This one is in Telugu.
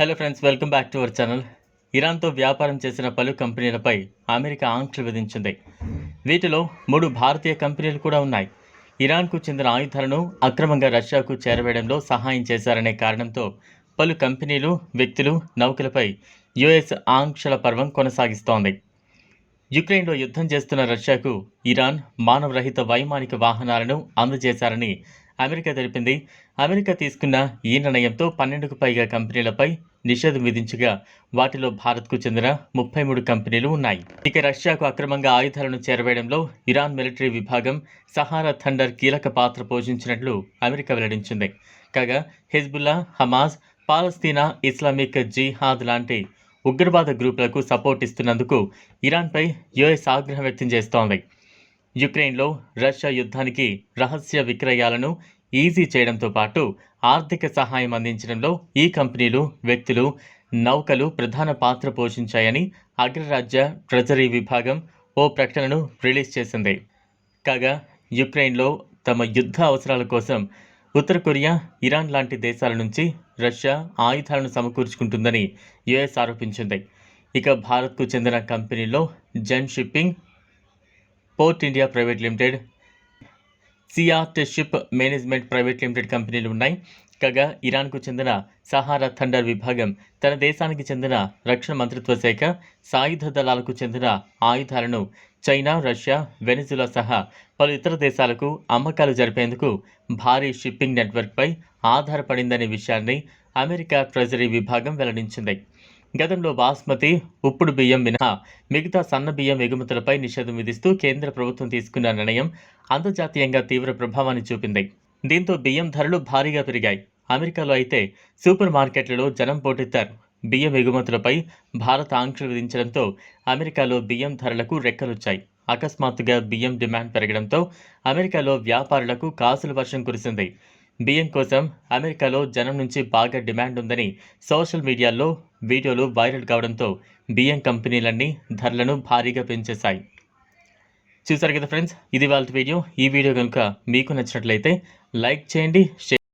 Hello friends welcome back to our channel ఇరాన్తో వ్యాపారం చేసిన పలు కంపెనీలపై అమెరికా ఆంక్షలు విధించింది. వీటిలో మూడు భారతీయ కంపెనీలు కూడా ఉన్నాయి. ఇరాన్కు చెందిన ఆయుధాలను అక్రమంగా రష్యాకు చేరవేయడంలో సహాయం చేశారనే కారణంతో పలు కంపెనీలు వ్యక్తులు నౌకలపై యుఎస్ ఆంక్షల పర్వం కొనసాగిస్తోంది. యుక్రెయిన్లో యుద్ధం చేస్తున్న రష్యాకు ఇరాన్ మానవరహిత వైమానిక వాహనాలను అందజేశారని అమెరికా తెలిపింది. అమెరికా తీసుకున్న ఈ నిర్ణయంతో పన్నెండుకు పైగా కంపెనీలపై నిషేధం విధించగా వాటిలో భారత్కు చెందిన ముప్పై మూడు కంపెనీలు ఉన్నాయి. ఇక రష్యాకు అక్రమంగా ఆయుధాలను చేరవేయడంలో ఇరాన్ మిలిటరీ విభాగం సహారా థండర్ కీలక పాత్ర పోషించినట్లు అమెరికా వెల్లడించింది. కాగా Hezbollah Hamas Palestine Islamic Jihad లాంటి ఉగ్రవాద గ్రూపులకు సపోర్ట్ ఇస్తున్నందుకు ఇరాన్పై యుఎస్ ఆగ్రహం వ్యక్తం చేస్తోంది. యుక్రెయిన్లో రష్యా యుద్ధానికి రహస్య విక్రయాలను ఈజీ చేయడంతో పాటు ఆర్థిక సహాయం అందించడంలో ఈ కంపెనీలు వ్యక్తులు నౌకలు ప్రధాన పాత్ర పోషించాయని అగ్రరాజ్య ట్రెజరీ విభాగం ఓ ప్రకటనను రిలీజ్ చేసింది. కాగా యుక్రెయిన్లో తమ యుద్ధ అవసరాల కోసం ఉత్తర కొరియా ఇరాన్ లాంటి దేశాల నుంచి రష్యా ఆయుధాలను సమకూర్చుకుంటుందని యుఎస్ ఆరోపించింది. ఇక భారత్కు చెందిన కంపెనీల్లో Zen shipping port India private limited sea art ship management private limited కంపెనీలు ఉన్నాయి. కాగా ఇరాన్కు చెందిన సహారా థండర్ విభాగం తన దేశానికి చెందిన రక్షణ మంత్రిత్వ శాఖ సాయుధ దళాలకు చెందిన ఆయుధాలను చైనా రష్యా వెనిజులా సహా పలు ఇతర దేశాలకు అమ్మకాలు జరిపేందుకు భారీ షిప్పింగ్ నెట్వర్క్పై ఆధారపడిందనే విషయాన్ని అమెరికా ట్రెజరీ విభాగం వెల్లడించింది. గతంలో బాస్మతి ఉప్పుడు బియ్యం మినహా మిగతా సన్న బియ్యం ఎగుమతులపై నిషేధం విధిస్తూ కేంద్ర ప్రభుత్వం తీసుకున్న నిర్ణయం అంతర్జాతీయంగా తీవ్ర ప్రభావాన్ని చూపింది. దీంతో బియ్యం ధరలు భారీగా పెరిగాయి. అమెరికాలో అయితే సూపర్ మార్కెట్లలో జనం పోటెత్తారు. బియ్యం ఎగుమతులపై భారత ఆంక్షలు విధించడంతో అమెరికాలో బియ్యం ధరలకు రెక్కలొచ్చాయి. అకస్మాత్తుగా బియ్యం డిమాండ్ పెరగడంతో అమెరికాలో వ్యాపారులకు కాసుల వర్షం కురిసింది. బియ్యం కోసం అమెరికాలో జనం నుంచి బాగా డిమాండ్ ఉందని సోషల్ మీడియాలో వీడియోలు వైరల్ కావడంతో బియ్యం కంపెనీలన్నీ ధరలను భారీగా పెంచేశాయి. చూసారు కదా ఫ్రెండ్స్? ఇది వాళ్ళ వీడియో. ఈ వీడియో కనుక మీకు నచ్చినట్లయితే లైక్ చేయండి షేర్